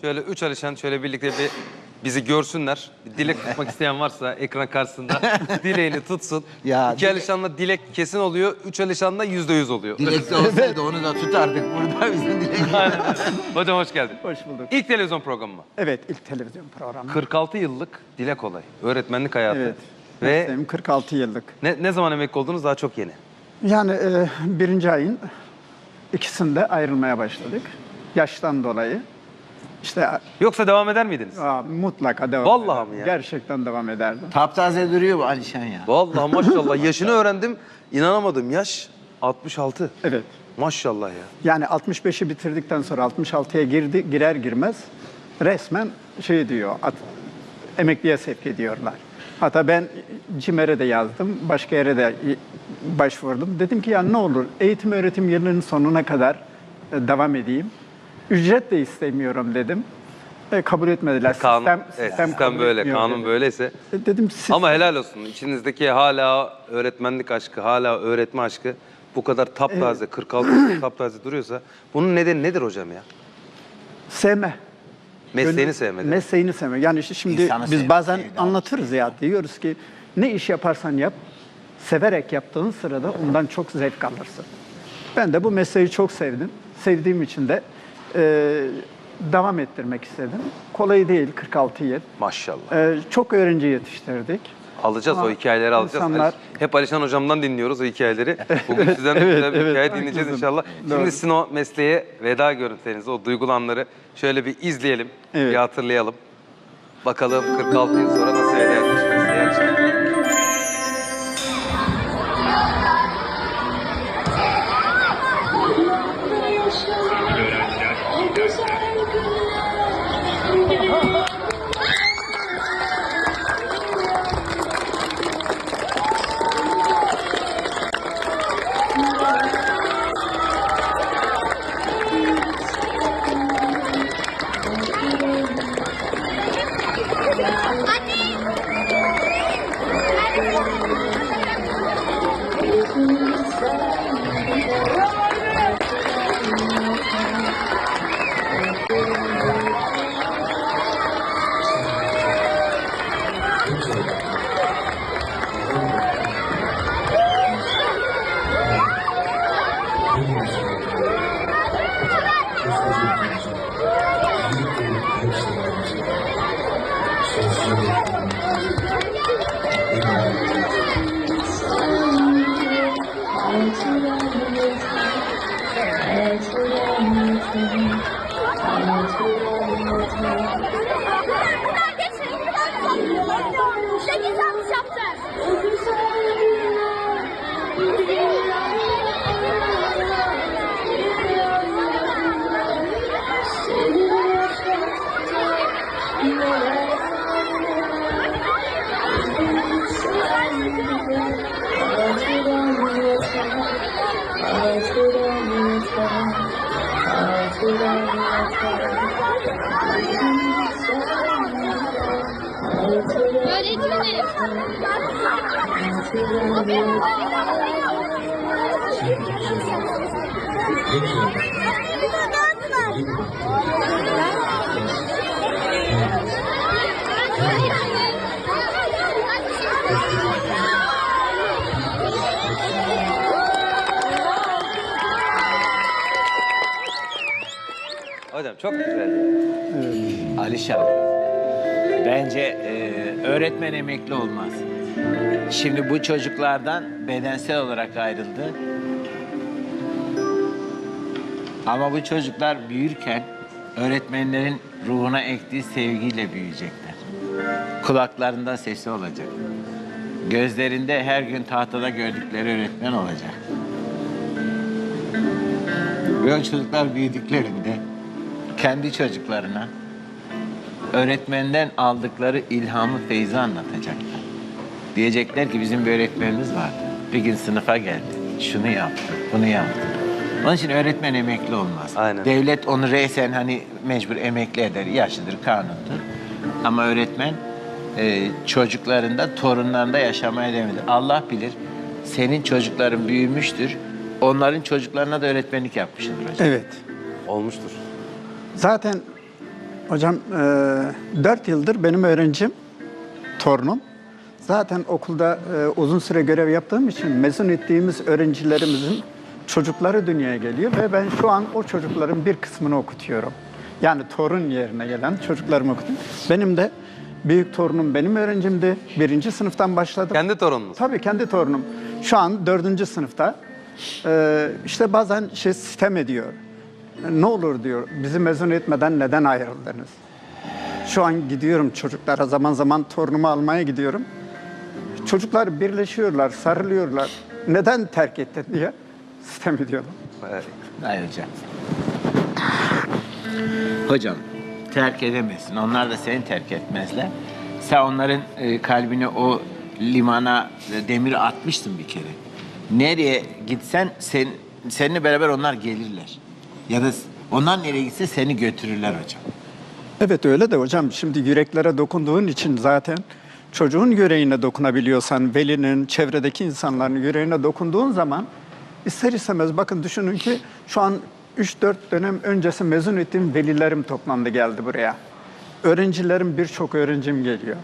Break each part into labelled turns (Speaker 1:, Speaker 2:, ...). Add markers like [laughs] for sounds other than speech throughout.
Speaker 1: Şöyle üç Alişan şöyle birlikte bir bizi görsünler. Bir dilek [laughs] tutmak isteyen varsa ekran karşısında [laughs] dileğini tutsun.
Speaker 2: Ya,
Speaker 1: İki Alişan'la dilek kesin oluyor. Üç Alişan'la yüzde yüz oluyor.
Speaker 2: Dilekte olsaydı onu da tutardık burada bizim dilek. [laughs]
Speaker 1: Hocam hoş geldin.
Speaker 3: Hoş bulduk.
Speaker 1: İlk televizyon programı mı?
Speaker 3: Evet, ilk televizyon programı.
Speaker 1: 46 yıllık dilek olay. Öğretmenlik hayatı.
Speaker 3: Evet.
Speaker 1: Ve
Speaker 3: Mesleğim 46 yıllık.
Speaker 1: ne, ne zaman emekli oldunuz daha çok yeni.
Speaker 3: Yani e, birinci ayın ikisinde ayrılmaya başladık. Yaştan dolayı. İşte
Speaker 1: Yoksa devam eder miydiniz?
Speaker 3: aa, mutlaka devam
Speaker 1: Vallahi
Speaker 3: ederdim.
Speaker 1: mi ya?
Speaker 3: Gerçekten devam ederdim.
Speaker 2: Taptaze duruyor bu Alişan ya.
Speaker 1: Vallahi [laughs] maşallah yaşını öğrendim. İnanamadım. Yaş 66.
Speaker 3: Evet.
Speaker 1: Maşallah ya.
Speaker 3: Yani 65'i bitirdikten sonra 66'ya girdi, girer girmez resmen şey diyor, at, emekliye sevk ediyorlar. Hatta ben CİMER'e de yazdım, başka yere de başvurdum. Dedim ki ya ne olur eğitim öğretim yılının sonuna kadar e, devam edeyim. Ücret de istemiyorum dedim. E, kabul etmediler.
Speaker 1: Kanun,
Speaker 3: sistem,
Speaker 1: evet,
Speaker 3: sistem,
Speaker 1: sistem
Speaker 3: kabul
Speaker 1: böyle, kanun
Speaker 3: dedi.
Speaker 1: böyleyse.
Speaker 3: E, Dedim siz
Speaker 1: Ama helal olsun. İçinizdeki hala öğretmenlik aşkı, hala öğretme aşkı bu kadar taptaze, 46 yıl [clears throat] taptaze duruyorsa bunun nedeni nedir hocam ya?
Speaker 3: sevme.
Speaker 1: Mesleğini sevmedi.
Speaker 3: Mesleğini sevme. Yani işte şimdi
Speaker 2: İnsanı
Speaker 3: biz bazen
Speaker 2: sevdi,
Speaker 3: anlatırız ya diyoruz ki ne iş yaparsan yap severek yaptığın sırada ondan çok zevk alırsın. Ben de bu mesleği çok sevdim. Sevdiğim için de e, devam ettirmek istedim. Kolay değil 46 yıl.
Speaker 1: Maşallah.
Speaker 3: E, çok öğrenci yetiştirdik.
Speaker 1: Alacağız o
Speaker 3: Ama
Speaker 1: hikayeleri alacağız.
Speaker 3: insanlar-
Speaker 1: Hep Alişan hocamdan dinliyoruz o hikayeleri. [laughs] Bugün sizden de güzel bir
Speaker 3: evet,
Speaker 1: hikaye dinleyeceğiz
Speaker 3: haklısın.
Speaker 1: inşallah.
Speaker 3: Doğru.
Speaker 1: Şimdi sizin o mesleğe veda görüntülerinizi, o duygulanları şöyle bir izleyelim,
Speaker 3: Evet.
Speaker 1: bir hatırlayalım. Bakalım 46 yıl sonra nasıl veda etmiş
Speaker 4: Buradan [laughs] Öğretmenim.
Speaker 1: Hocam çok güzel.
Speaker 5: Alişan, bence e, öğretmen emekli olmaz. Şimdi bu çocuklardan bedensel olarak ayrıldı. Ama bu çocuklar büyürken öğretmenlerin ruhuna ektiği sevgiyle büyüyecekler. Kulaklarında sesi olacak. Gözlerinde her gün tahtada gördükleri öğretmen olacak. Ve o çocuklar büyüdüklerinde kendi çocuklarına öğretmenden aldıkları ilhamı, feyzi anlatacaklar. Diyecekler ki bizim bir öğretmenimiz vardı. Bir gün sınıfa geldi. Şunu yaptı, bunu yaptı. Onun için öğretmen emekli olmaz.
Speaker 1: Aynen.
Speaker 5: Devlet onu reysen hani mecbur emekli eder, yaşlıdır, kanundur. Ama öğretmen e, çocuklarında, torunlarında yaşamaya devam eder. Allah bilir, senin çocukların büyümüştür. Onların çocuklarına da öğretmenlik yapmışsındır hocam.
Speaker 3: Evet.
Speaker 1: Olmuştur.
Speaker 3: Zaten Hocam 4 yıldır benim öğrencim, torunum. Zaten okulda e, uzun süre görev yaptığım için mezun ettiğimiz öğrencilerimizin çocukları dünyaya geliyor ve ben şu an o çocukların bir kısmını okutuyorum. Yani torun yerine gelen çocuklarımı okutuyorum. Benim de büyük torunum benim öğrencimdi. Birinci sınıftan başladım.
Speaker 1: Kendi torununuz.
Speaker 3: Tabii kendi torunum. Şu an dördüncü sınıfta. Ee, işte bazen şey sitem ediyor. Ne olur diyor, bizi mezun etmeden neden ayrıldınız? Şu an gidiyorum çocuklara, zaman zaman torunumu almaya gidiyorum. Çocuklar birleşiyorlar, sarılıyorlar. Neden terk ettin diye sitem ediyorlar.
Speaker 1: Evet.
Speaker 5: Hayır hocam. Hocam terk edemezsin. Onlar da seni terk etmezler. Sen onların e, kalbine o limana e, demir atmıştın bir kere. Nereye gitsen sen, seninle beraber onlar gelirler. Ya da onlar nereye gitse seni götürürler hocam.
Speaker 3: Evet öyle de hocam şimdi yüreklere dokunduğun için zaten çocuğun yüreğine dokunabiliyorsan, velinin, çevredeki insanların yüreğine dokunduğun zaman ister istemez bakın düşünün ki şu an 3-4 dönem öncesi mezun ettiğim velilerim toplandı geldi buraya. Öğrencilerim birçok öğrencim geliyor.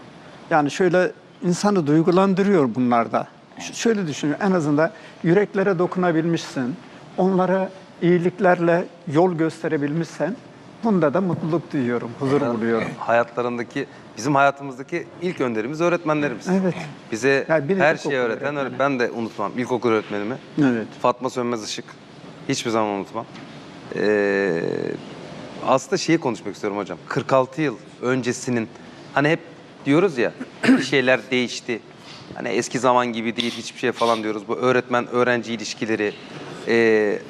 Speaker 3: Yani şöyle insanı duygulandırıyor bunlar da. Ş- Şöyle düşünün en azından yüreklere dokunabilmişsin. Onlara iyiliklerle yol gösterebilmişsen bunda da mutluluk duyuyorum, huzur buluyorum.
Speaker 1: Hayatlarındaki, bizim hayatımızdaki ilk önderimiz öğretmenlerimiz.
Speaker 3: Evet.
Speaker 1: Bize
Speaker 3: Yani
Speaker 1: her şeyi öğreten,
Speaker 3: öğretmeni.
Speaker 1: öğret- ben de unutmam. İlkokul öğretmenimi.
Speaker 3: Evet.
Speaker 1: Fatma Sönmez Işık. Hiçbir zaman unutmam. Ee, aslında şeyi konuşmak istiyorum hocam. 46 yıl öncesinin, hani hep diyoruz ya, [clears throat] bir şeyler değişti. Hani eski zaman gibi değil hiçbir şey falan diyoruz. Bu öğretmen-öğrenci ilişkileri, e,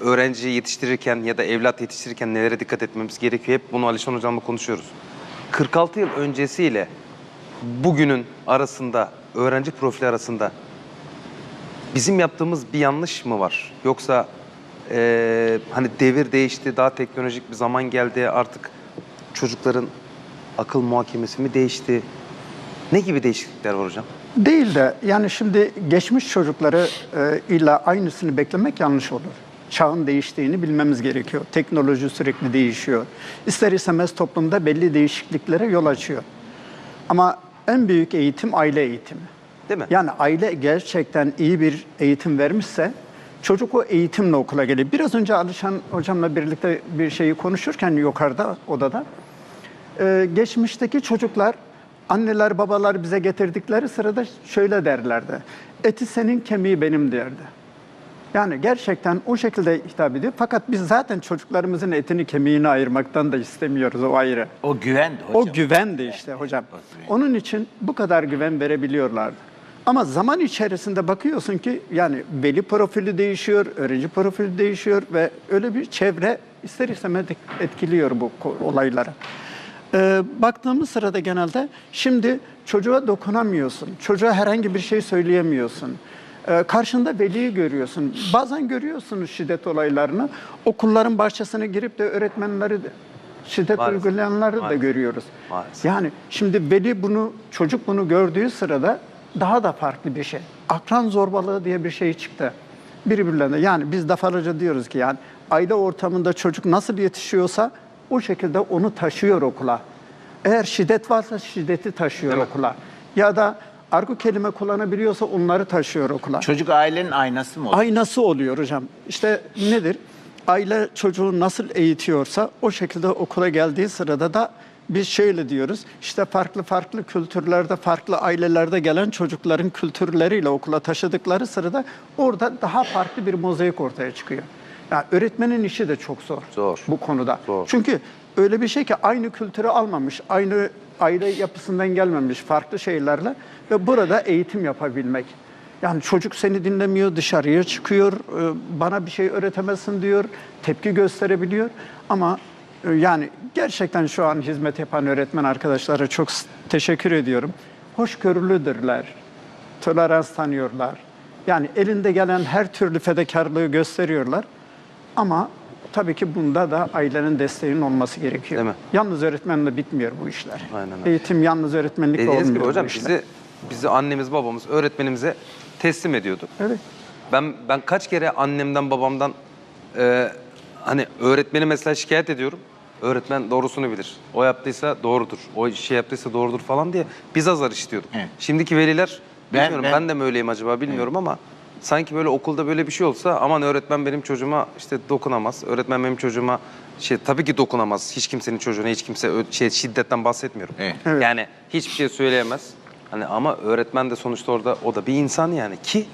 Speaker 1: öğrenci yetiştirirken ya da evlat yetiştirirken nelere dikkat etmemiz gerekiyor. Hep bunu Alişan hocamla konuşuyoruz. 46 yıl öncesiyle bugünün arasında, öğrenci profili arasında bizim yaptığımız bir yanlış mı var? Yoksa eee, hani devir değişti, daha teknolojik bir zaman geldi artık çocukların akıl muhakemesi mi değişti? Ne gibi değişiklikler var hocam?
Speaker 3: Değil de yani şimdi geçmiş çocukları e, illa aynısını beklemek yanlış olur. Çağın değiştiğini bilmemiz gerekiyor. Teknoloji sürekli değişiyor. İster istemez toplumda belli değişikliklere yol açıyor. Ama en büyük eğitim aile eğitimi.
Speaker 1: Değil mi?
Speaker 3: Yani aile gerçekten iyi bir eğitim vermişse çocuk o eğitimle okula geliyor. Biraz önce Alişan hocamla birlikte bir şeyi konuşurken yukarıda odada ee, geçmişteki çocuklar anneler babalar bize getirdikleri sırada şöyle derlerdi. Eti senin kemiği benim derdi. Yani gerçekten o şekilde hitap ediyor. Fakat biz zaten çocuklarımızın etini kemiğini ayırmaktan da istemiyoruz o ayrı.
Speaker 5: O güven de hocam.
Speaker 3: O güven de işte hocam. Onun için bu kadar güven verebiliyorlardı. Ama zaman içerisinde bakıyorsun ki yani veli profili değişiyor, öğrenci profili değişiyor ve öyle bir çevre ister istemez etkiliyor bu ko- Ee, baktığımız sırada genelde şimdi çocuğa dokunamıyorsun, çocuğa herhangi bir şey söyleyemiyorsun. Ee, karşında veliyi görüyorsun. Bazen görüyorsunuz şiddet olaylarını. Okulların bahçesine girip de öğretmenleri de şiddet
Speaker 1: Maalesef.
Speaker 3: uygulayanları da
Speaker 1: Maalesef.
Speaker 3: görüyoruz.
Speaker 1: Maalesef.
Speaker 3: Yani şimdi veli bunu, çocuk bunu gördüğü sırada daha da farklı bir şey. Akran zorbalığı diye bir şey çıktı. Birbirlerine yani biz defalarca diyoruz ki yani aile ortamında çocuk nasıl yetişiyorsa o şekilde onu taşıyor okula. Eğer şiddet varsa şiddeti taşıyor
Speaker 1: Değil mi?
Speaker 3: okula. Ya da argo kelime kullanabiliyorsa onları taşıyor okula.
Speaker 5: Çocuk ailenin aynası mı olur?
Speaker 3: Aynası oluyor hocam. İşte nedir? Aile çocuğu nasıl eğitiyorsa o şekilde okula geldiği sırada da biz şöyle diyoruz. İşte farklı farklı kültürlerde, farklı ailelerde gelen çocukların kültürleriyle okula taşıdıkları sırada orada daha farklı bir mozaik ortaya çıkıyor. Yani öğretmenin işi de çok zor.
Speaker 1: Zor.
Speaker 3: Bu konuda.
Speaker 1: Zor.
Speaker 3: Çünkü öyle bir şey ki aynı kültürü almamış, aynı aile yapısından gelmemiş farklı şeylerle ve burada eğitim yapabilmek. Yani çocuk seni dinlemiyor, dışarıya çıkıyor, e, bana bir şey öğretemezsin diyor, tepki gösterebiliyor. Ama e, yani gerçekten şu an hizmet yapan öğretmen arkadaşlara çok teşekkür ediyorum. Hoşgörülüdürler, tolerans tanıyorlar. Yani elinde gelen her türlü fedakarlığı gösteriyorlar. Ama tabii ki bunda da ailenin desteğinin olması gerekiyor.
Speaker 1: Değil mi?
Speaker 3: Yalnız öğretmenle bitmiyor bu işler.
Speaker 1: Aynen öyle.
Speaker 3: Eğitim yalnız öğretmenlikle
Speaker 1: Dediğiniz
Speaker 3: olmuyor
Speaker 1: gibi hocam
Speaker 3: bu işler.
Speaker 1: bizi bizi annemiz babamız öğretmenimize teslim ediyordu.
Speaker 3: Evet.
Speaker 1: Ben ben kaç kere annemden babamdan e, hani öğretmeni mesela şikayet ediyorum. öğretmen doğrusunu bilir. O yaptıysa doğrudur. O şey yaptıysa doğrudur falan diye biz azar işliyorduk.
Speaker 5: Evet.
Speaker 1: Şimdiki veliler
Speaker 5: Ben-
Speaker 1: bilmiyorum ben,
Speaker 5: ben-
Speaker 1: de mi öyleyim acaba bilmiyorum ama sanki böyle okulda böyle bir şey olsa aman öğretmen benim çocuğuma işte dokunamaz. Öğretmen benim çocuğuma şey tabii ki dokunamaz. Hiç kimsenin çocuğuna hiç kimse şey şiddetten bahsetmiyorum.
Speaker 5: Evet. [laughs]
Speaker 3: Evet.
Speaker 1: Yani hiçbir şey söyleyemez. Hani ama öğretmen de sonuçta orada o da bir insan yani ki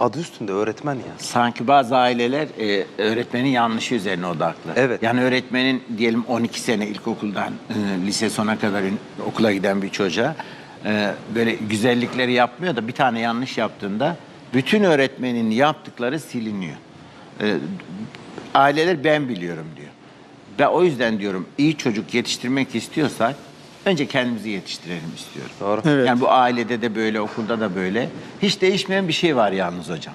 Speaker 1: adı üstünde öğretmen ya.
Speaker 5: Sanki bazı aileler e, öğretmenin yanlışı üzerine odaklı.
Speaker 1: Evet.
Speaker 5: Yani öğretmenin diyelim 12 sene ilkokuldan e, lise sona kadar okula giden bir çocuğa e, böyle güzellikleri yapmıyor da bir tane yanlış yaptığında bütün öğretmenin yaptıkları siliniyor. E, aileler ben biliyorum diyor. Ben o yüzden diyorum iyi çocuk yetiştirmek istiyorsak önce kendimizi yetiştirelim istiyorum.
Speaker 1: Doğru.
Speaker 3: Evet.
Speaker 5: Yani bu ailede de böyle, okulda da böyle. Hiç değişmeyen bir şey var yalnız hocam.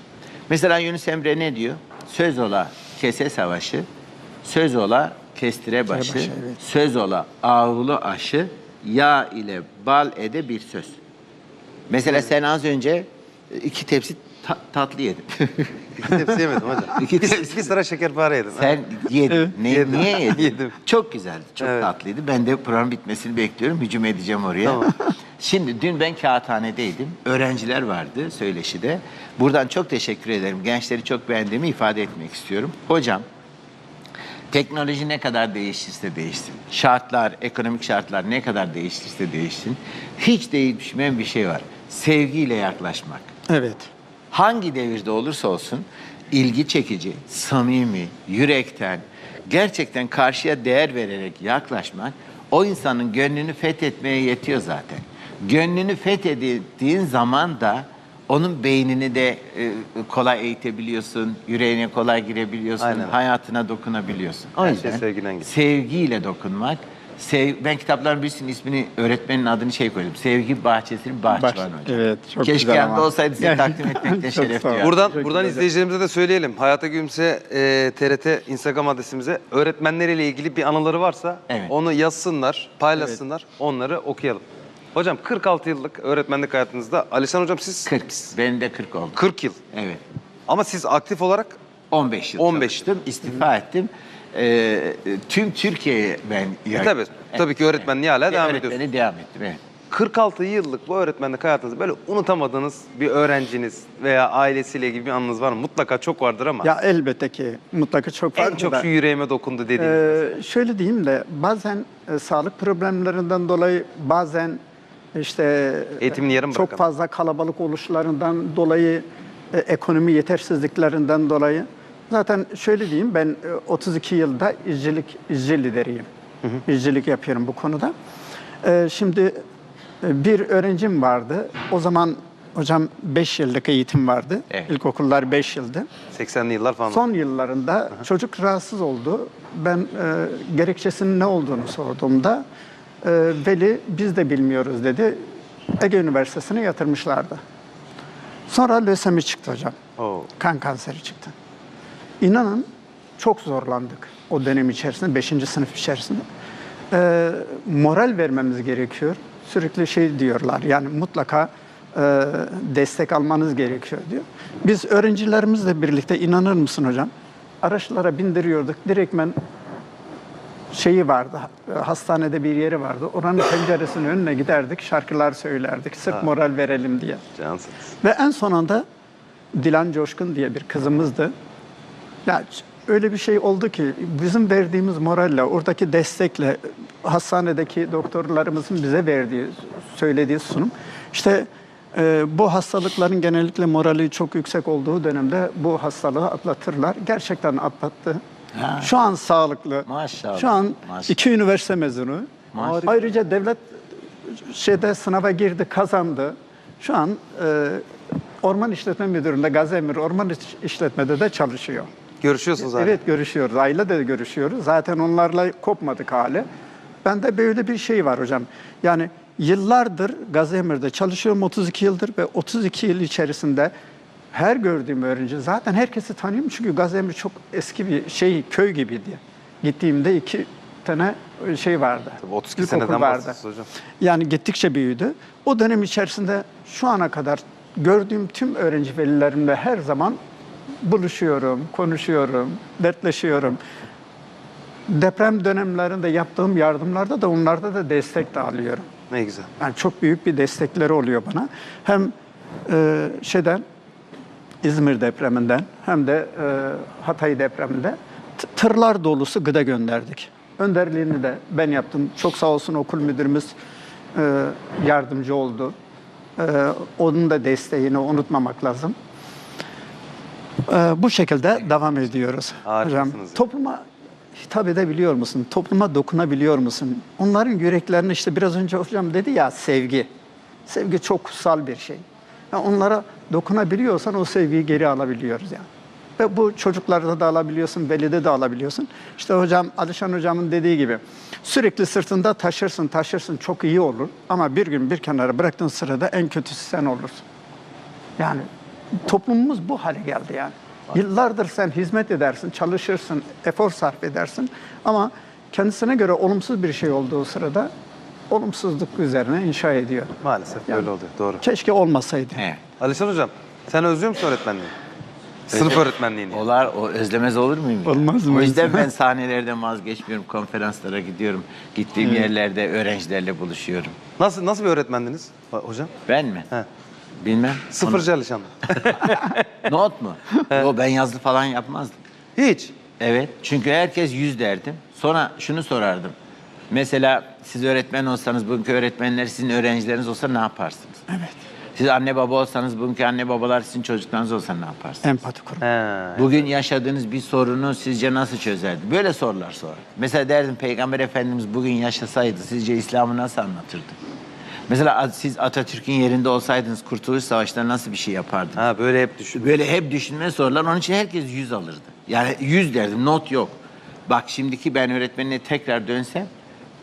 Speaker 5: Mesela Yunus Emre ne diyor? Söz ola kese savaşı, söz ola kestire başı,
Speaker 3: başı, evet.
Speaker 5: söz ola ağulu aşı, yağ ile bal ede bir söz. Mesela sen az önce iki tepsi ta- tatlı yedin. [laughs]
Speaker 1: Hepsi yemedim hocam. [laughs]
Speaker 5: İki
Speaker 1: İki,
Speaker 5: tepsi.
Speaker 1: iki sıra şekerpare yedim.
Speaker 5: Sen yedin. Ne,
Speaker 1: Yedim.
Speaker 5: Niye yedin? [laughs]
Speaker 1: Yedim.
Speaker 5: Çok güzeldi, çok
Speaker 1: Evet.
Speaker 5: tatlıydı. Ben de program bitmesini bekliyorum. Hücum edeceğim oraya.
Speaker 1: Tamam.
Speaker 5: Şimdi dün ben kağıthanedeydim. Öğrenciler vardı söyleşide. Buradan çok teşekkür ederim. Gençleri çok beğendiğimi ifade etmek istiyorum. Hocam, teknoloji ne kadar değişirse değişsin, şartlar, ekonomik şartlar ne kadar değişirse değişsin, hiç değişmeyen bir şey var. Sevgiyle yaklaşmak
Speaker 3: Evet.
Speaker 5: Hangi devirde olursa olsun ilgi çekici, samimi, yürekten, gerçekten karşıya değer vererek yaklaşmak o insanın gönlünü fethetmeye yetiyor zaten. Gönlünü fethedildiğin zaman da onun beynini de e, kolay eğitebiliyorsun, yüreğine kolay girebiliyorsun,
Speaker 1: Aynen.
Speaker 5: hayatına dokunabiliyorsun. O yüzden
Speaker 1: şey
Speaker 5: sevgiyle dokunmak. Sev, ben kitapların birisinin ismini, öğretmenin adını şey koydum. Sevgi bahçesinin bahçıvanı
Speaker 3: Bahçe-
Speaker 5: hocam.
Speaker 3: evet, çok
Speaker 5: Keşke
Speaker 3: güzel
Speaker 5: yanında
Speaker 3: ama.
Speaker 5: olsaydı size takdim [laughs] etmekte
Speaker 3: Çok
Speaker 5: şeref
Speaker 3: sağ ol.
Speaker 1: Buradan
Speaker 3: Teşekkür
Speaker 1: buradan izleyicilerimize de söyleyelim. Hayata Gülümse e, TRT Instagram adresimize öğretmenleriyle ilgili bir anıları varsa
Speaker 5: Evet.
Speaker 1: onu yazsınlar, paylaşsınlar. Onları okuyalım. Hocam 46 yıllık öğretmenlik hayatınızda Alişan hocam siz
Speaker 5: 40. Benim de 40 oldu.
Speaker 1: 40 yıl.
Speaker 5: Evet.
Speaker 1: Ama siz aktif olarak
Speaker 5: 15 yıl
Speaker 1: 15
Speaker 5: çalıştım, istifa ettim. Ee, tüm Türkiye'ye ben...
Speaker 1: E tabii, tabii ki öğretmenliğe hala devam
Speaker 5: Öğretmeni
Speaker 1: ediyorsunuz.
Speaker 5: devam ettim, evet.
Speaker 1: 46 yıllık bu öğretmenlik hayatınızda böyle unutamadığınız bir öğrenciniz veya ailesiyle ilgili bir anınız var mı? Mutlaka çok vardır ama
Speaker 3: Ya elbette ki mutlaka çok
Speaker 1: en
Speaker 3: farklı
Speaker 1: çok
Speaker 3: da.
Speaker 1: şu yüreğime dokundu dediğiniz.
Speaker 3: Ee, şöyle diyeyim de bazen e, sağlık problemlerinden dolayı bazen işte
Speaker 1: Eğitimini yarım
Speaker 3: çok
Speaker 1: bırakalım.
Speaker 3: fazla kalabalık oluşlarından dolayı e, ekonomi yetersizliklerinden dolayı zaten şöyle diyeyim ben e, 32 yılda izcilik izci lideriyim. İzcilik yapıyorum bu konuda. Ee, şimdi e, bir öğrencim vardı. O zaman hocam 5 yıllık eğitim vardı.
Speaker 5: Evet.
Speaker 3: İlkokullar 5 yıldı.
Speaker 1: 80'li yıllar falan.
Speaker 3: Son yıllarında çocuk rahatsız oldu. Ben e, gerekçesinin ne olduğunu sorduğumda e, veli biz de bilmiyoruz dedi. Ege Üniversitesi'ne yatırmışlardı. Sonra lösemi çıktı hocam.
Speaker 1: Oo.
Speaker 3: Kan kanseri çıktı. İnanın çok zorlandık o dönem içerisinde, 5. sınıf içerisinde. E, moral vermemiz gerekiyor. Sürekli şey diyorlar yani mutlaka e, destek almanız gerekiyor diyor. Biz öğrencilerimizle birlikte inanır mısın hocam? Araçlara bindiriyorduk. Direktmen şeyi vardı, hastanede bir yeri vardı. Oranın [coughs] penceresinin önüne giderdik, şarkılar söylerdik. Sırf moral verelim diye.
Speaker 1: Cansınız.
Speaker 3: Ve en sonunda Dilan Coşkun diye bir kızımızdı. Ya öyle bir şey oldu ki bizim verdiğimiz moralle, oradaki destekle, hastanedeki doktorlarımızın bize verdiği, söylediği sunum. İşte e, bu hastalıkların genellikle morali çok yüksek olduğu dönemde bu hastalığı atlatırlar. Gerçekten atlattı.
Speaker 5: Ha.
Speaker 3: Şu an sağlıklı.
Speaker 5: Maşallah,
Speaker 3: Şu an
Speaker 5: maşallah.
Speaker 3: iki üniversite mezunu.
Speaker 5: Maşallah.
Speaker 3: Ayrıca devlet şeyde sınava girdi, kazandı. Şu an e, Orman İşletme Müdürlüğü'nde Gazemir Orman İş- İşletme'de de çalışıyor.
Speaker 1: Görüşüyorsunuz hala.
Speaker 3: Evet görüşüyoruz. Aile de görüşüyoruz. Zaten onlarla kopmadık hali. Bende böyle bir şey var hocam. Yani yıllardır Gazemir'de çalışıyorum 32 yıldır ve 32 yıl içerisinde her gördüğüm öğrenci zaten herkesi tanıyorum çünkü Gazemir çok eski bir şey köy gibiydi. Gittiğimde iki tane şey vardı.
Speaker 1: Tabii 32
Speaker 3: İlkokul
Speaker 1: seneden
Speaker 3: vardı.
Speaker 1: hocam.
Speaker 3: Yani gittikçe büyüdü. O dönem içerisinde şu ana kadar gördüğüm tüm öğrenci velilerimle her zaman buluşuyorum, konuşuyorum, dertleşiyorum. deprem dönemlerinde yaptığım yardımlarda da onlarda da destek de alıyorum.
Speaker 1: Ne güzel.
Speaker 3: Yani çok büyük bir destekleri oluyor bana. Hem e, şeyden İzmir depreminden hem de e, Hatay depreminde tırlar dolusu gıda gönderdik. Önderliğini de ben yaptım. Çok sağ olsun okul müdürümüz e, yardımcı oldu. E, onun da desteğini unutmamak lazım. E, bu şekilde devam ediyoruz. Hocam, topluma hitap edebiliyor musun? Topluma dokunabiliyor musun? Onların yüreklerini işte biraz önce hocam dedi ya sevgi. Sevgi çok kutsal bir şey. Yani onlara dokunabiliyorsan o sevgiyi geri alabiliyoruz yani. Ve bu çocuklarda da alabiliyorsun, velide de alabiliyorsun. İşte hocam, Alişan hocamın dediği gibi sürekli sırtında taşırsın, taşırsın çok iyi olur. Ama bir gün bir kenara bıraktığın sırada en kötüsü sen olursun. Yani toplumumuz bu hale geldi yani. Yıllardır sen hizmet edersin, çalışırsın, efor sarf edersin ama kendisine göre olumsuz bir şey olduğu sırada olumsuzluk üzerine inşa ediyor.
Speaker 1: Maalesef
Speaker 3: Yani-
Speaker 1: böyle oluyor. Doğru.
Speaker 3: Keşke olmasaydı.
Speaker 5: Evet.
Speaker 1: Alişan hocam sen özlüyor musun öğretmenliği? Sınıf öğretmenliğini.
Speaker 5: Olar, o özlemez olur muyum? ya?
Speaker 3: Olmaz mı?
Speaker 5: O yüzden ben sahnelerden vazgeçmiyorum, konferanslara gidiyorum. Gittiğim yerlerde öğrencilerle buluşuyorum.
Speaker 1: Nasıl nasıl bir öğretmendiniz ho- hocam?
Speaker 5: Ben mi?
Speaker 1: He.
Speaker 5: Bilmem.
Speaker 1: Alişan.
Speaker 5: Onu- [laughs] Not mu? Yo, ben yazılı falan yapmazdım.
Speaker 1: Hiç.
Speaker 5: Evet. Çünkü herkes yüz derdim. Sonra şunu sorardım. Mesela siz öğretmen olsanız, bugünkü öğretmenler sizin öğrencileriniz olsa ne yaparsınız?
Speaker 3: Evet.
Speaker 5: Siz anne baba olsanız, bugünkü anne babalar sizin çocuklarınız olsa ne yaparsınız?
Speaker 3: Empati kurum.
Speaker 1: He.
Speaker 5: Bugün yaşadığınız bir sorunu sizce nasıl çözerdi? Böyle sorular sorar. Mesela derdim Peygamber Efendimiz bugün yaşasaydı sizce İslam'ı nasıl anlatırdı? Mesela siz Atatürk'ün yerinde olsaydınız Kurtuluş Savaşı'nda nasıl bir şey yapardınız?
Speaker 1: Ha böyle hep düşün.
Speaker 5: Böyle hep düşünme sorular. Onun için herkes yüz alırdı. Yani yüz derdim, not yok. Bak şimdiki ben öğretmenine tekrar dönsem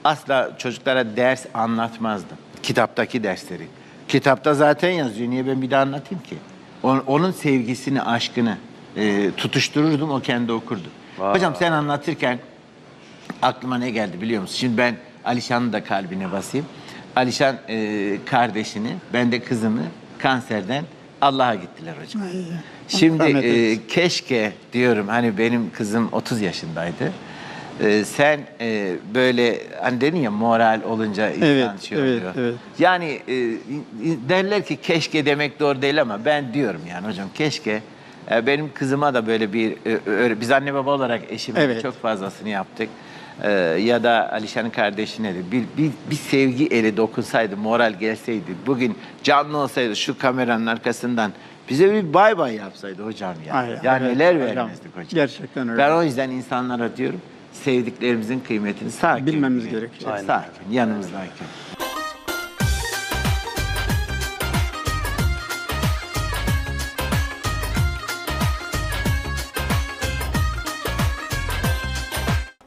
Speaker 5: asla çocuklara ders anlatmazdım. Kitaptaki dersleri. Kitapta zaten yazıyor. Niye ben bir daha anlatayım ki? On- Onun sevgisini, aşkını e, tutuştururdum. O kendi okurdu. Hocam sen anlatırken aklıma ne geldi biliyor musun? Şimdi ben Alişan'ın da kalbine basayım. Alişan e, kardeşini, ben de kızımı kanserden Allah'a gittiler hocam. Şimdi
Speaker 3: rahmet
Speaker 5: e, keşke diyorum hani benim kızım 30 yaşındaydı. E, sen e, böyle hani dedin ya moral olunca insan
Speaker 3: Evet,
Speaker 5: şey
Speaker 3: evet,
Speaker 5: oluyor.
Speaker 3: evet.
Speaker 5: Yani e, derler ki keşke demek doğru değil ama ben diyorum yani hocam keşke e, benim kızıma da böyle bir e, öyle, biz anne baba olarak eşimle
Speaker 3: Evet.
Speaker 5: çok fazlasını yaptık. E, ya da Alişan'ın kardeşine de bir, bir, bir sevgi eli dokunsaydı, moral gelseydi, bugün canlı olsaydı şu kameranın arkasından bize bir bay bay yapsaydı hocam ya.
Speaker 3: Ay,
Speaker 5: ya
Speaker 3: evet,
Speaker 5: neler vermezdik hocam.
Speaker 3: Gerçekten öyle.
Speaker 5: Ben o yüzden insanlara diyorum sevdiklerimizin kıymetini sakin
Speaker 3: Bilmemiz gerekiyor.
Speaker 1: Aynen.
Speaker 5: Sakin, yanımızdayken.